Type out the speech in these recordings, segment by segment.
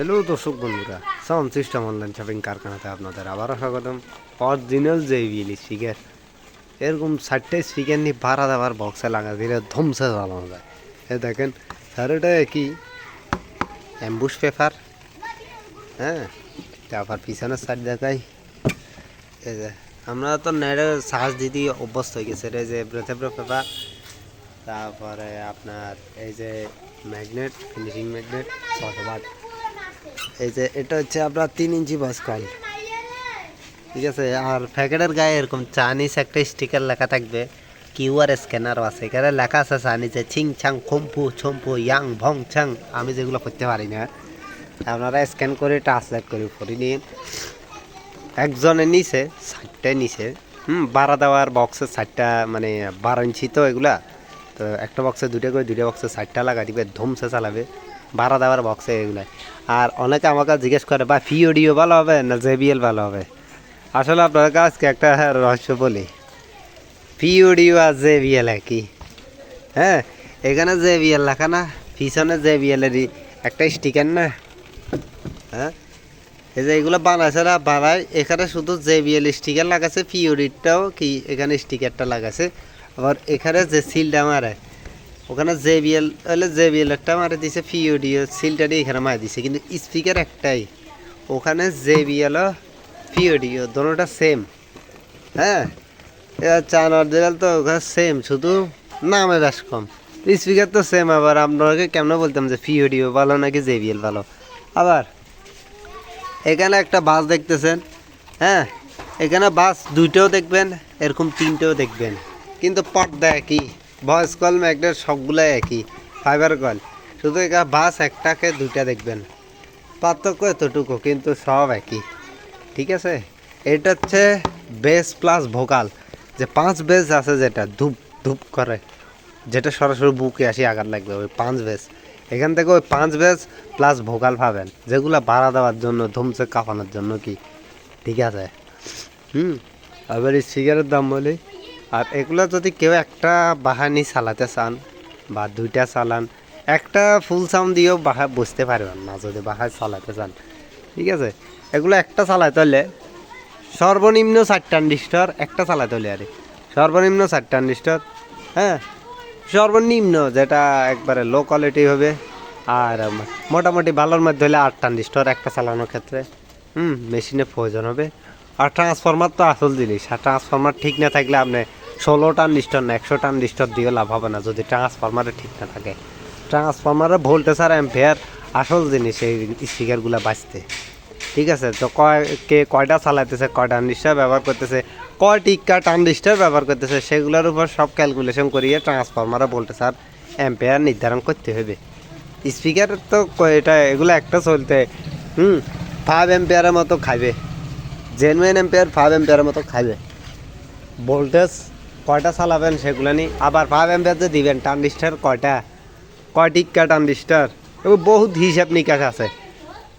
Hello দর্শক বন্ধুরা। Sound system online shopping কারখানাতে আপনাদের আবারও স্বাগতম। অরিজিনাল যে জেবিএল স্পিকার এরকম ষাটটা স্পিকার নিয়ে ভাড়া দেওয়ার বক্সে লাগা দিলে ধমসে চালানো যায়। এ দেখেন স্যার এটা কি? অ্যাম্বুশ পেপার হ্যাঁ তারপর পিছনের সাইড দেখাই। এই যে, আমরা তো নেটে সার্চ দিদি অভ্যস্ত হয়ে গেছে রে যে ব্রেথেব্রো পেপার তারপরে আপনার এই যে ম্যাগনেট ফিনিশিং ম্যাগনেট শতবাট এই যে, এটা হচ্ছে আপনার তিন ইঞ্চি বাস কল। ঠিক আছে, আর প্যাকেটের গায়ে এরকম চাইনিজ একটা স্টিকার লেখা থাকবে কিউআর স্ক্যানারও আছে। এখানে লেখা আছে চাইনিজে চিং ছাং, খম্পু, ছম্পু, ইয়াং, ভং ছাং। আমি যেগুলো করতে পারি না। আপনারা স্ক্যান করে ট্রান্সলেট করে পড়ে নিন একজনে নিছে, ষাটটায় নিছে। হুম বারো দেওয়ার বক্সে ষাটটা মানে বারো ইঞ্চি তো এগুলা। তো একটা বক্সে দুটো করে দুটো বক্সে ষাটটা লাগা দিবে, ধুমসে চালাবে। বারো দেওয়ার বক্সে এগুলো আর অনেকে আমাকে জিজ্ঞেস করে বা ফি অডিও ভালো হবে না জেবিএল ভালো হবে? আসলে আপনার কাছকে একটা রহস্য বলি। ফি অডিও আর জেবিএল একই। হ্যাঁ এখানে জেবিএল লেখা না, পিছনে জেবিএলেরই একটা স্টিকার না। হ্যাঁ এই যে এগুলো বানাইছে না, বানায়, এখানে শুধু জেবিএল স্টিকার লাগাছে পিওরিটাও কি এখানে স্টিকারটা লাগাছে আবার এখানে যে সিলটা মারে ওখানে জেবিএল হলে জেবিএল একটা মারে দিছে সিলটা দিয়ে এখানে মারে দিছে, কিন্তু স্পিকার একটাই। ওখানে জেবিএল পিওডিও দোনোটা সেম হ্যাঁ? এবার চান অরিজিনাল তো ওখানে সেম শুধু নামে বেশ কম। স্পিকার তো সেম আবার আপনাকে কেমন বলতাম যে পিওডিও ভালো নাকি জেবিএল ভালো? আবার এখানে একটা বাস দেখতেছেন হ্যাঁ? এখানে বাস দুইটাও দেখবেন, এরকম তিনটেও দেখবেন। কিন্তু পর্দা একই। ভয়েস কল, ম্যাগনেট, সবগুলাই একই। ফাইবার কল। শুধু এটা বাস একটাকে দুইটা দেখবেন। পার্থক্য এতটুকু, কিন্তু সব একই। ঠিক আছে? এটা হচ্ছে বেস প্লাস ভোকাল যে পাঁচ বেস আছে যেটা, ধূপ ধূপ করে। যেটা সরাসরি বুকে আসি আঘাত লাগবে, ওই পাঁচ বেস এখান থেকে ওই পাঁচ বেস প্লাস ভোকাল পাবেন। যেগুলো বাড়া দেওয়ার জন্য, ধুমসে কাঁপানোর জন্য কি? ঠিক আছে? হুম? আবার এই সিগারের দাম বলি। আর এগুলো যদি কেউ একটা বাহানি চালাতে চান বা দুইটা চালান, একটা ফুল সাউন্ড দিয়েও বাহা বুঝতে পারবেন না যদি বাহায় চালাতে চান। ঠিক আছে? এগুলো একটা চালাতে হলে সর্বনিম্ন চারটা ট্রানজিস্টর একটা চালাতে হলে আরে, সর্বনিম্ন চারটা ট্রানজিস্টর হ্যাঁ? সর্বনিম্ন যেটা একবারে লো কোয়ালিটি হবে আর মোটামুটি ভালোর মধ্যে হলে আট ট্রানজিস্টর একটা চালানোর ক্ষেত্রে, হুম মেশিনে প্রয়োজন হবে। আর ট্রান্সফরমার তো আসল জিনিস, আর ট্রান্সফরমার ঠিক না থাকলে আপনি ষোলো ট্রানজিস্টর না একশো ট্রানজিস্টর দিয়ে লাভ হবে না যদি ট্রান্সফরমারে ঠিক না থাকে। ট্রান্সফরমারের ভোল্টেজ আর অ্যাম্পেয়ার আসল জিনিস এই স্পিকারগুলো বাঁচতে। ঠিক আছে? তো কয়, কে কয়টা চালাইতেছে কয় ট্রানজিস্টার ব্যবহার করতেছে, কয় টিক্কা ট্রানজিস্টার ব্যবহার করতেছে, সেগুলোর উপর সব ক্যালকুলেশন করিয়ে ট্রান্সফরমারে ভোল্টেজ আর অ্যাম্পেয়ার নির্ধারণ করতে হবে। স্পিকার তো এটা, এগুলো একটা চলতে, হুম ফাইভ এম্পেয়ারের মতো খাবে জেনুইন এম্পেয়ার ফাইভ এম্পেয়ারের মতো খাবে ভোল্টেজ কয়টা চালাবেন সেগুলো নিয়ে আবার এম্পেয়ার যে দিবেন ট্রানজিস্টার কয়টা? কয় টিক্কা ট্রানজিস্টার এগুলো বহুত হিসাব নিকাশ আছে।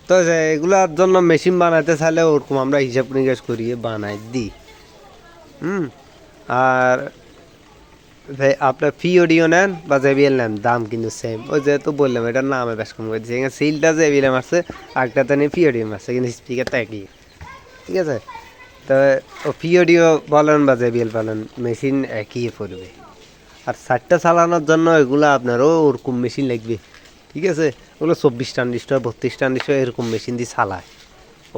তো এগুলোর জন্য মেশিন বানাতে চাইলে ওরকম আমরা হিসাব নিকাশ করিয়ে বানাই দিই হুম? আর আপনার ফি অডিও নেন বা জেবিএল নেন, দাম কিন্তু সেম ওই যেহেতু বললাম, এটার নামে বেশ কম করে দিচ্ছে এখানে সিলটা জেবিএল মারছে আরেকটাতে নিয়ে ফি অডিও মারছে কিন্তু স্পিকারটা একই। ঠিক আছে? তো ও ফি অডিও বলেন বা জেবিএল বলেন মেশিন একই পড়বে। আর সারটা চালানোর জন্য এগুলো আপনারও ওরকম মেশিন লাগবে। ঠিক আছে? ওগুলো চব্বিশ ট্রানজিস্টার বত্রিশ ট্রানজিস্টার এরকম মেশিন দিয়ে চালায়।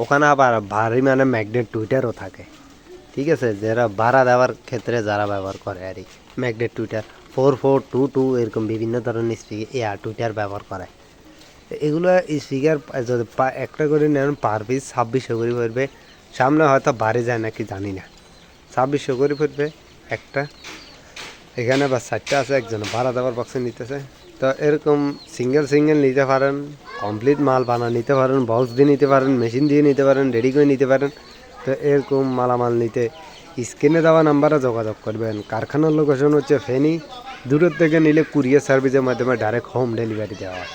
ওখানে আবার ভারী মানে ম্যাগনেট টুইটারও থাকে। ঠিক আছে? যারা ভাড়া দেওয়ার ক্ষেত্রে যারা ব্যবহার করে আর কি। Magnet tweeter, four four two two এরকম বিভিন্ন ধরনের স্পিকার এয়ার টুইটার ব্যবহার করে এগুলো স্পিকার যদি একটা করে নেন পার পিস ছাব্বিশশো করে পড়বে। সামনে হয়তো বাড়ি যায় নাকি জানি না। ছাব্বিশশো করে পড়বে একটা। এখানে বা চারটা আছে, একজন ভাড়া দেওয়ার বক্সে নিতেছে। তো এরকম সিঙ্গেল সিঙ্গেল নিতে পারেন কমপ্লিট মাল বানা নিতে পারেন বক্স দিয়ে নিতে পারেন মেশিন দিয়ে নিতে পারেন রেডি করে নিতে পারেন। তো এরকম মালামাল নিতে স্ক্রিনে দেওয়া নাম্বারে যোগাযোগ করবেন। কারখানার লোকেশন হচ্ছে ফেনি। দূরের থেকে নিলে কুরিয়ার সার্ভিসের মাধ্যমে ডাইরেক্ট হোম ডেলিভারি দেওয়া হয়।